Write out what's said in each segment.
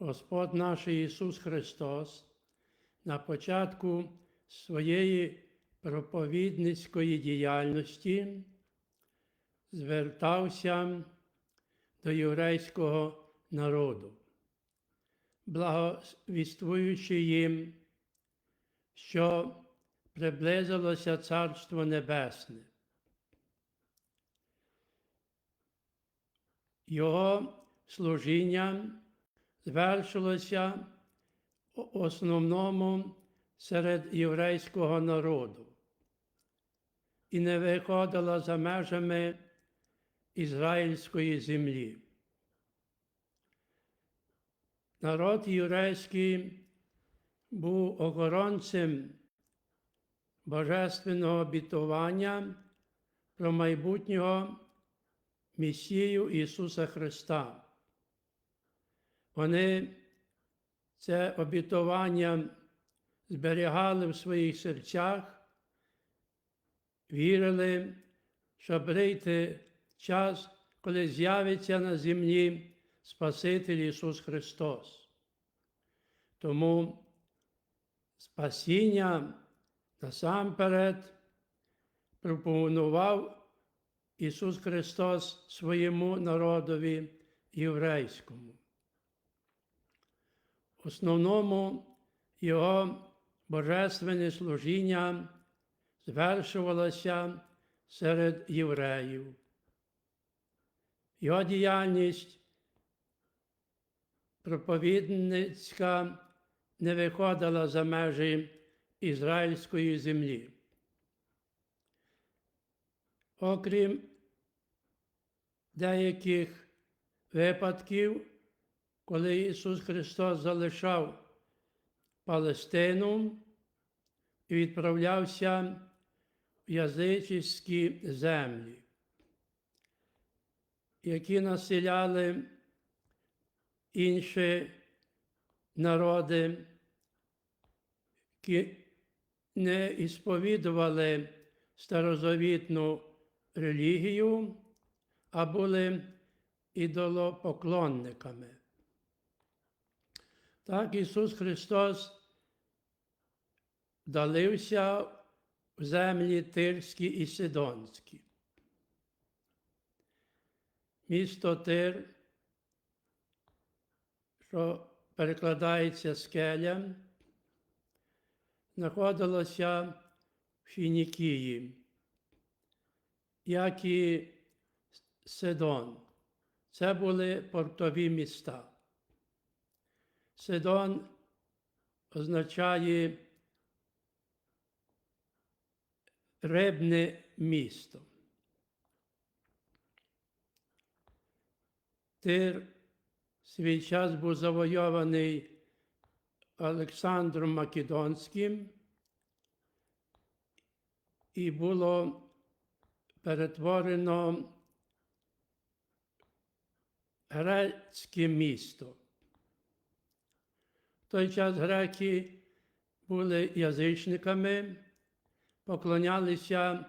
Господь наш Ісус Христос на початку своєї проповідницької діяльності звертався до єврейського народу, благовіствуючи їм, що приблизилося Царство Небесне. Його служіння звершилося в основному серед єврейського народу і не виходило за межами ізраїльської землі. Народ єврейський був охоронцем божественного обітування про майбутнього Месію Ісуса Христа. Вони це обітування зберігали в своїх серцях, вірили, що прийде час, коли з'явиться на землі Спаситель Ісус Христос. Тому спасіння насамперед пропонував Ісус Христос своєму народові єврейському. Основному Його божественне служіння звершувалося серед євреїв. Його діяльність проповідницька не виходила за межі ізраїльської землі. Окрім деяких випадків, коли Ісус Христос залишав Палестину і відправлявся в язичські землі, які населяли інші народи, які не ісповідували старозавітну релігію, а були ідолопоклонниками. Так Ісус Христос вдалився в землі Тирські і Сидонські. Місто Тир, що перекладається скеля, знаходилося в Фінікії, як і Сидон. Це були портові міста. Сидон означає рибне місто. Тир свій час був завойований Олександром Македонським і було перетворено грецьке місто. Той час греки були язичниками, поклонялися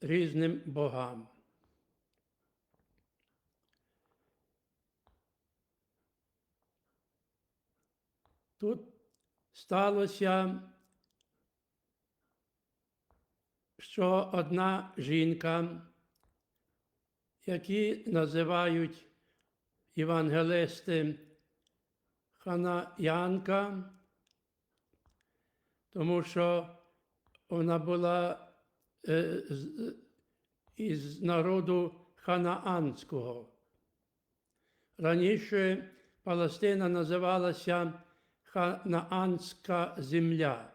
різним богам. Тут сталося, що одна жінка, які називають євангелисти Ханаянка, тому що вона була е, з, із народу ханаанського. Раніше Палестина називалася Ханаанська земля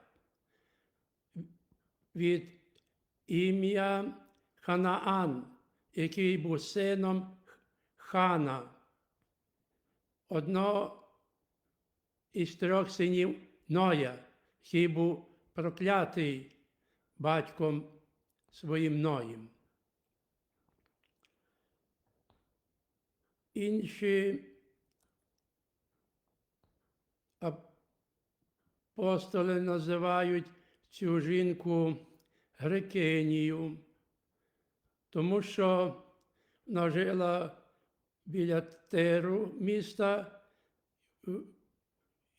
від ім'я Ханаан, який був сином хана, одного із трьох синів Ноя, який був проклятий батьком своїм Ноєм. Інші апостоли називають цю жінку Грекинію, тому що вона жила біля Тиру міста,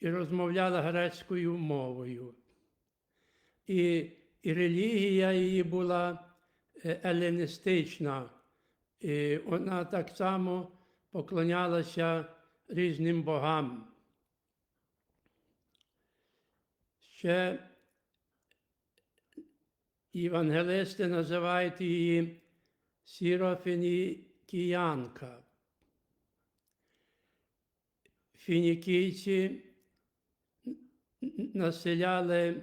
і розмовляла грецькою мовою. І, і релігія її була е, еліністична. І вона так само поклонялася різним богам. Ще євангелисти називають її сірофінікіянка. Фінікійці населяли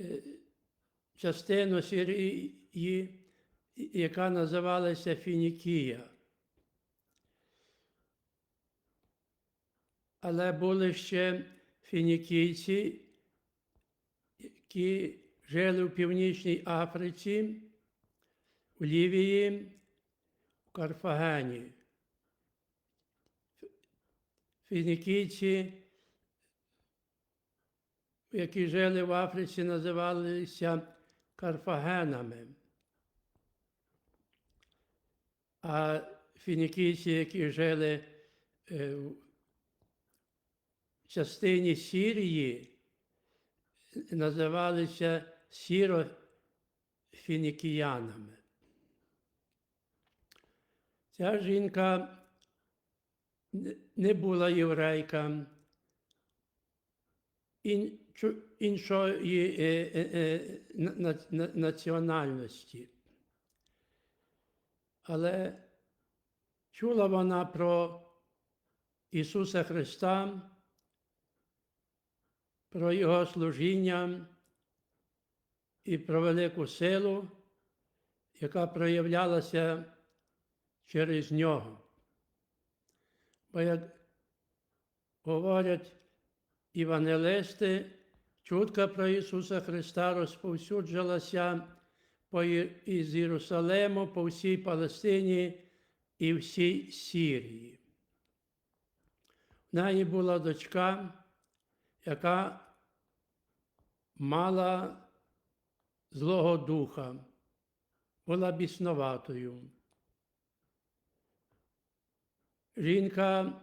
е, частину Сирії, яка називалася Фінікія. Але були ще фінікійці, які жили в Північній Африці, у Лівії, в Карфагені. Фінікійці, які жили в Африці, називалися Карфагенами. А фінікійці, які жили е, в частині Сірії, називалися сірофінікіянами. Ця жінка не- була єврейка, інчо- іншої е, е, е, на- на- на- національності. Але чула вона про Ісуса Христа, про Його служіння і про велику силу, яка проявлялася через нього. Бо як говорять євангелисти, чутка про Ісуса Христа розповсюджалася по із Єрусалиму по всій Палестині і всій Сірії. В неї була дочка, яка мала Злого Духа, була біснуватою. Жінка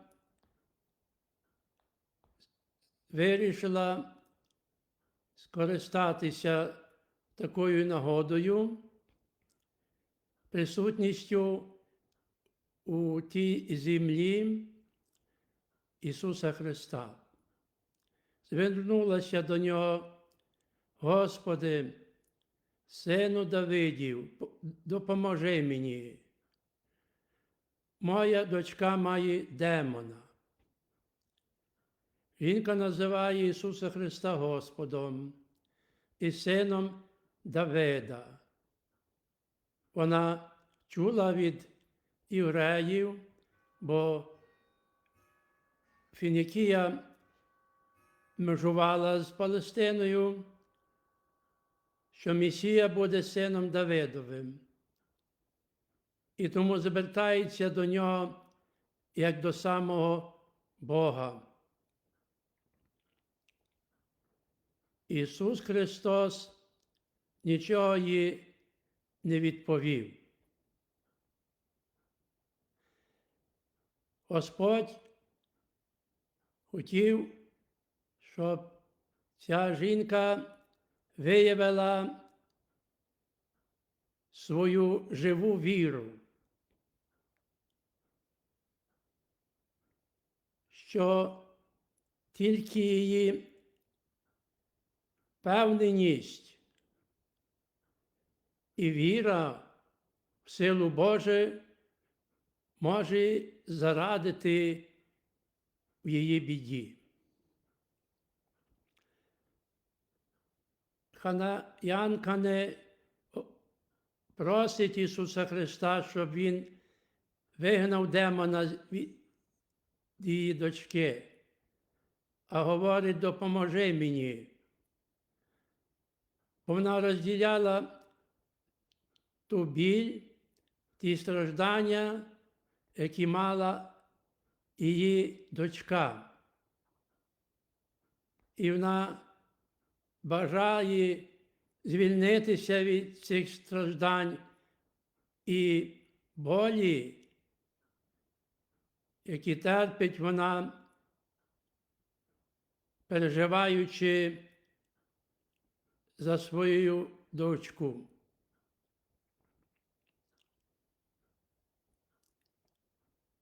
вирішила скористатися такою нагодою, присутністю у тій землі Ісуса Христа. Звернулася до нього, Господи, сину Давидів, допоможи мені. Моя дочка має демона. Жінка називає Ісуса Христа Господом і сином Давида. Вона чула від євреїв, бо Фінікія межувала з Палестиною, що Месія буде сином Давидовим. І тому звертається до нього як до самого Бога. Ісус Христос нічого їй не відповів. Господь хотів, щоб ця жінка виявила свою живу віру, що тільки її певненість і віра в силу Божу може зарадити в її біді. Ханаянка не просить Ісуса Христа, щоб Він вигнав демона від її дочки, а говорить, допоможи мені. Вона розділяла ту біль, ті страждання, які мала її дочка. І вона бажає звільнитися від цих страждань і болі, які терпить вона переживаючи за свою дочку.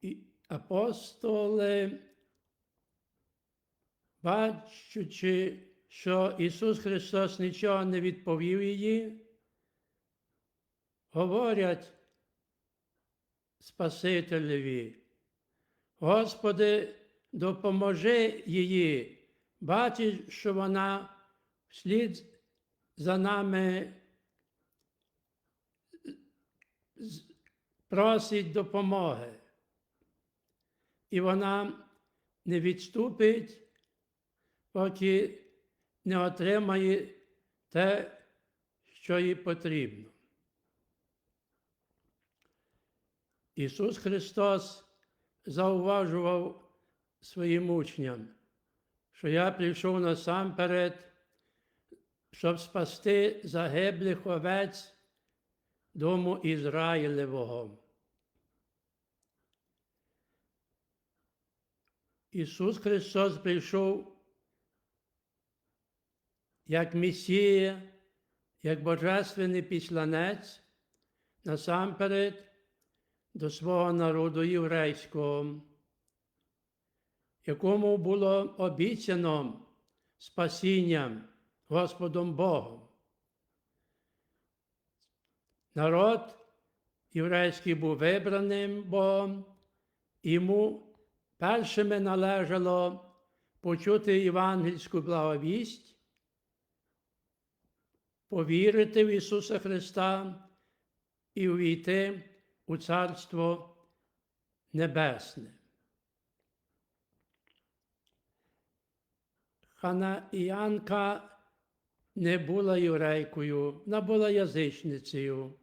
І апостоли, бачучи, що Ісус Христос нічого не відповів її, говорять Спасителеві, Господи, допоможи її, бачиш, що вона вслід за нами просить допомоги. І вона не відступить, поки не отримає те, що їй потрібно. Ісус Христос зауважував своїм учням, що я прийшов насамперед, щоб спасти загиблих овець дому Ізраїлевого. Ісус Христос прийшов як Месія, як Божественний післанець, насамперед до свого народу єврейського, якому було обіцяно спасінням Господом Богом. Народ єврейський був вибраним Богом, йому першими належало почути євангельську благовість, повірити в Ісуса Христа і увійти у Царство Небесне. Ханаіянка не була єврейкою, вона була язичницею.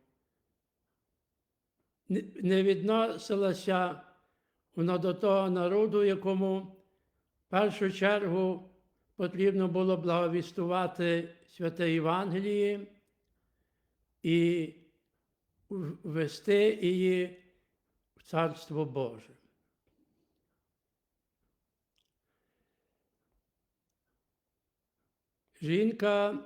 Не відносилася вона до того народу, якому в першу чергу потрібно було благовістувати святе Євангеліє і ввести її в Царство Боже. Жінка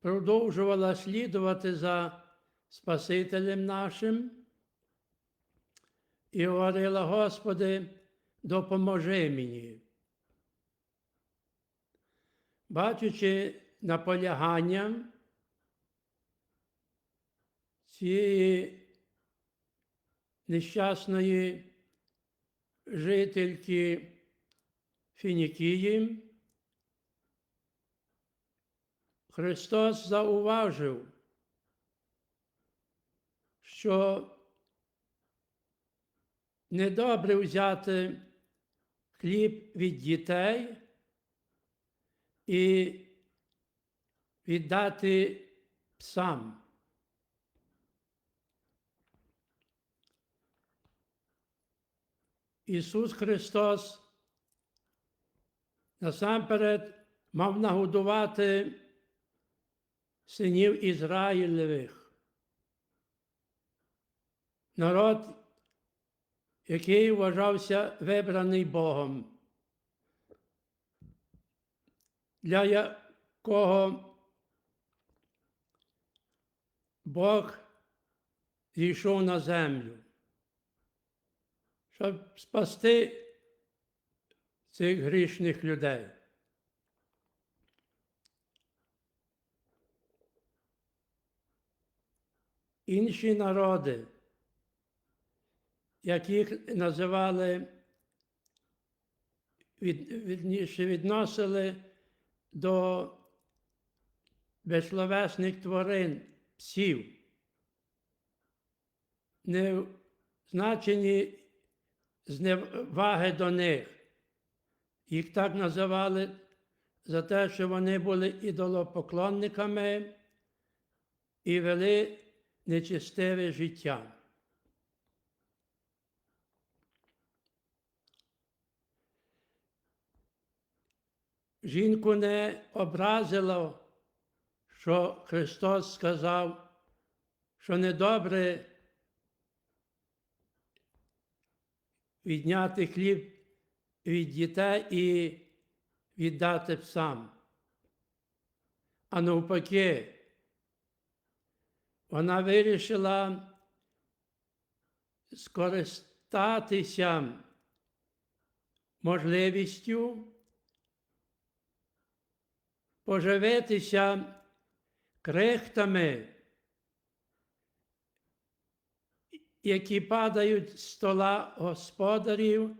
продовжувала слідувати за Спасителем нашим і говорила, Господи, допоможи мені. Бачучи наполягання цієї нещасної жительки Фінікії, Христос зауважив, що недобре взяти хліб від дітей і віддати псам. Ісус Христос насамперед мав нагодувати синів Ізраїлевих. Народ, який вважався вибраний Богом, для якого Бог зійшов на землю, щоб спасти цих грішних людей. Інші народи, яких називали, від, відніше відносили до безсловесних тварин, псів, не в значенні зневаги до них. Їх так називали за те, що вони були ідолопоклонниками і вели нечистиве життя. Жінку не образило, що Христос сказав, що недобре відняти хліб від дітей і віддати псам. А навпаки, вона вирішила скористатися можливістю поживитися крихтами, які падають з стола господарів,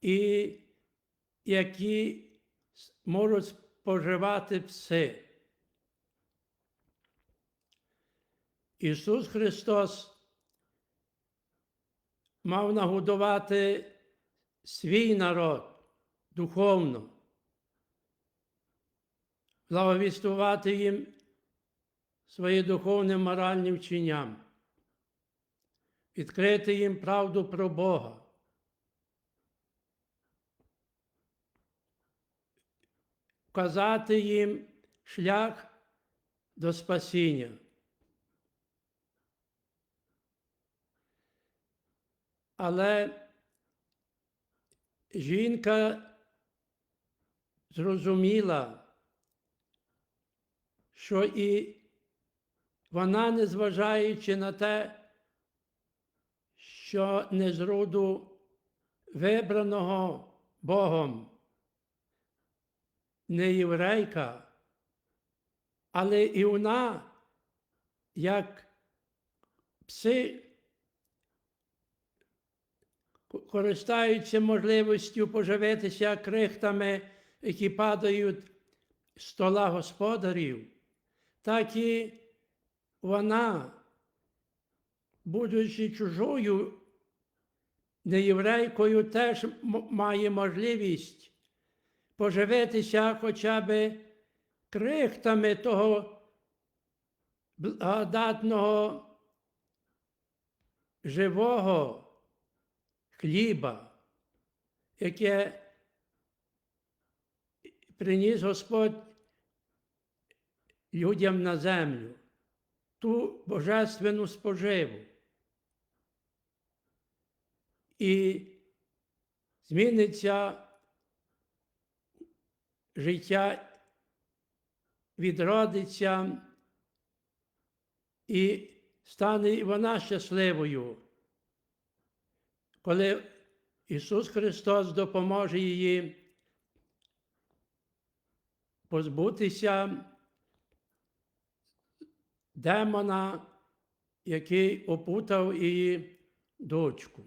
і які можуть споживати пси. Ісус Христос мав нагодувати свій народ духовно, благовістувати їм своє духовне моральне вченням, відкрити їм правду про Бога. Вказати їм шлях до спасіння. Але жінка зрозуміла, що і вона, незважаючи на те, що не з роду вибраного Богом, не єврейка, але і вона, як пси, користаються можливістю поживитися крихтами, які падають з стола господарів, так і вона, будучи чужою неєврейкою, теж має можливість поживитися хоча б крихтами того благодатного живого хліба, яке приніс Господь людям на землю, ту божественну споживу. І зміниться життя, відродиться і стане і вона щасливою коли Ісус Христос допоможе їй позбутися демона, який опутав її дочку.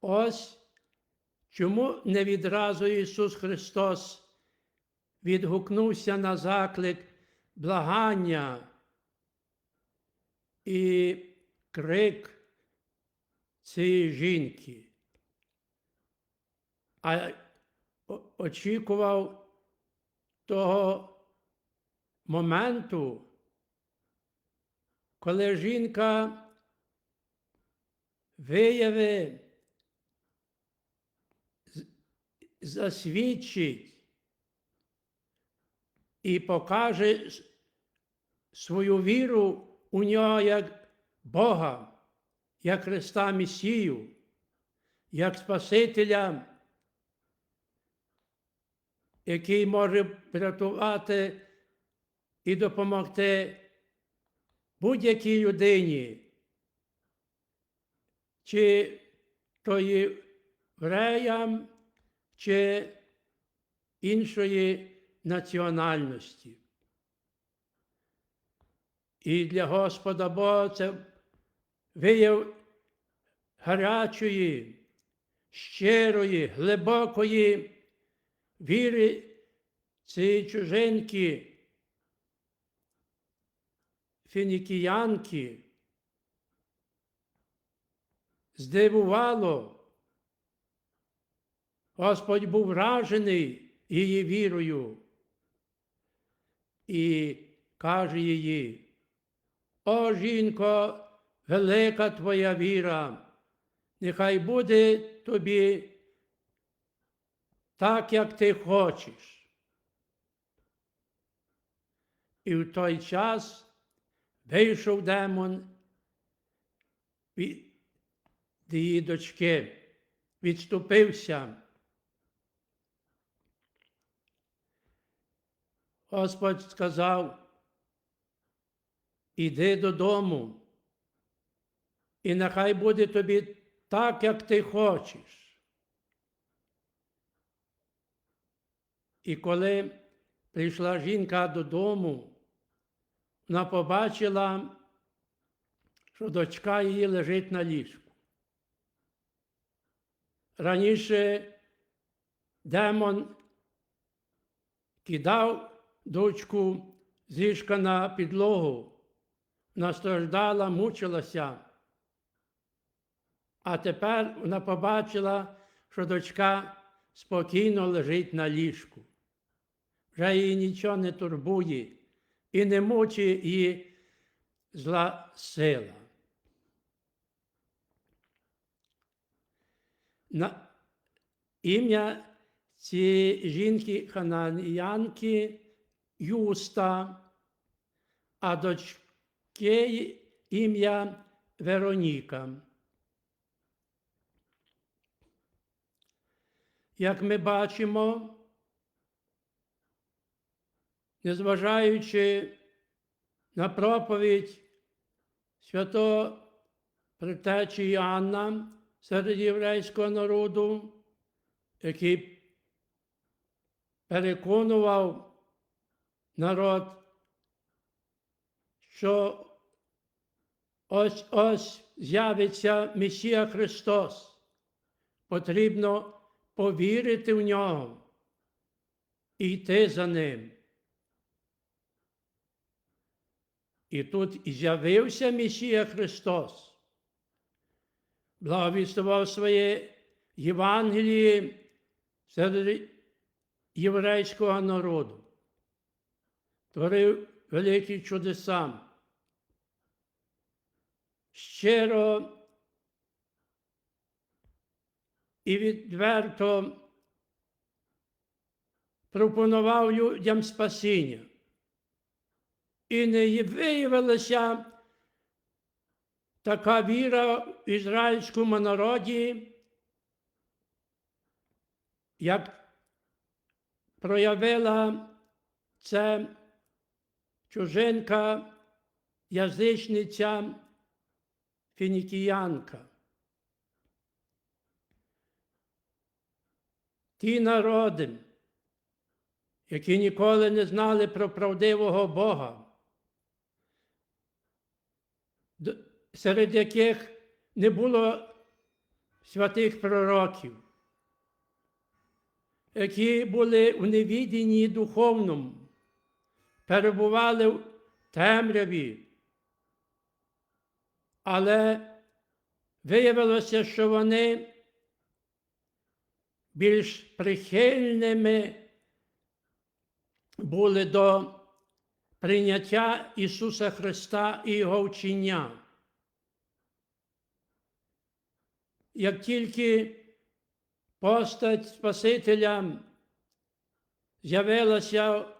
Ось чому не відразу Ісус Христос відгукнувся на заклик благання і крик цієї жінки, а очікував того моменту, коли жінка виявить, з- засвідчить і покаже свою віру у нього як Бога, як Христа Месію, як Спасителя, який може врятувати і допомогти будь-якій людині, чи то євреям, чи іншої національності. І для Господа Бога це вияв гарячої, щирої, глибокої віри цієї чужинки, фінікіянки. Здивувало. Господь був вражений її вірою і каже їй, о жінко, велика твоя віра, нехай буде тобі так, як ти хочеш. І в той час вийшов демон від її дочки, відступився. Господь сказав, іди додому, і нехай буде тобі так, як ти хочеш. І коли прийшла жінка додому, вона побачила, що дочка її лежить на ліжку. Раніше демон кидав дочку з ліжка на підлогу, настраждала, мучилася. А тепер вона побачила, що дочка спокійно лежить на ліжку. Вже її нічого не турбує і не мучить її зла сила. На ім'я цієї жінки хананіянки Юста, а дочки ім'я Вероніка. Як ми бачимо, незважаючи на проповідь святого притечі Іоанна серед єврейського народу, який переконував народ, що ось ось з'явиться Месія Христос. Потрібно повірити в нього і йти за ним. І тут з'явився Месія Христос, благовістував своє Євангеліє серед єврейського народу, творив великі чудеса. Щиро і відверто пропонував людям спасіння. І не виявилася така віра в ізраїльському народі, як проявила це чужинка, язичниця, фінікіянка. Ті народи, які ніколи не знали про правдивого Бога, серед яких не було святих пророків, які були у невіденні духовному, перебували в темряві, але виявилося, що вони більш прихильними були до прийняття Ісуса Христа і Його вчення. Як тільки постать Спасителя з'явилася в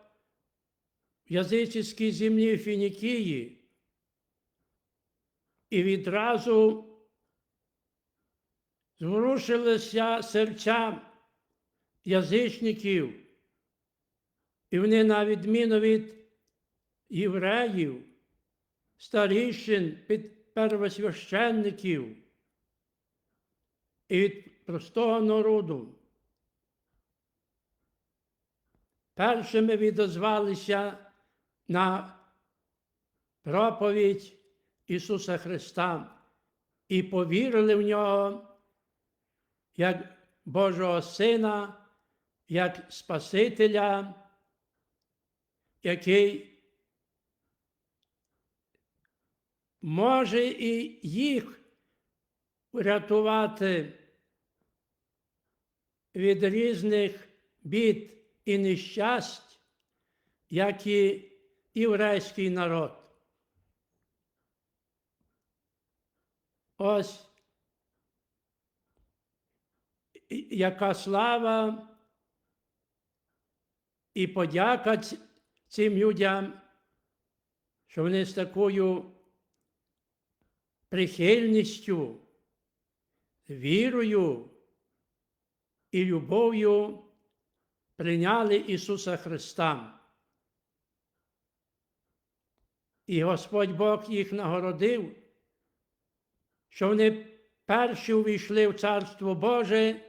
язичській землі Фінікії, і відразу зворушилися серця язичників, і вони, на відміну від євреїв, старішин, первосвященників і від простого народу, першими відозвалися на проповідь Ісуса Христа і повірили в нього як Божого Сина, як Спасителя, який може і їх врятувати від різних бід і нещасть, як і єврейський народ. Ось яка слава і подяка цим людям, що вони з такою прихильністю, вірою і любов'ю прийняли Ісуса Христа. І Господь Бог їх нагородив, що вони перші увійшли в Царство Боже,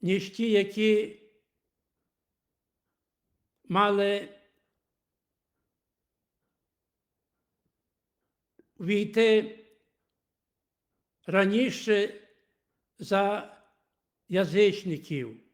ніж ті, які мали війти раніше за язичників.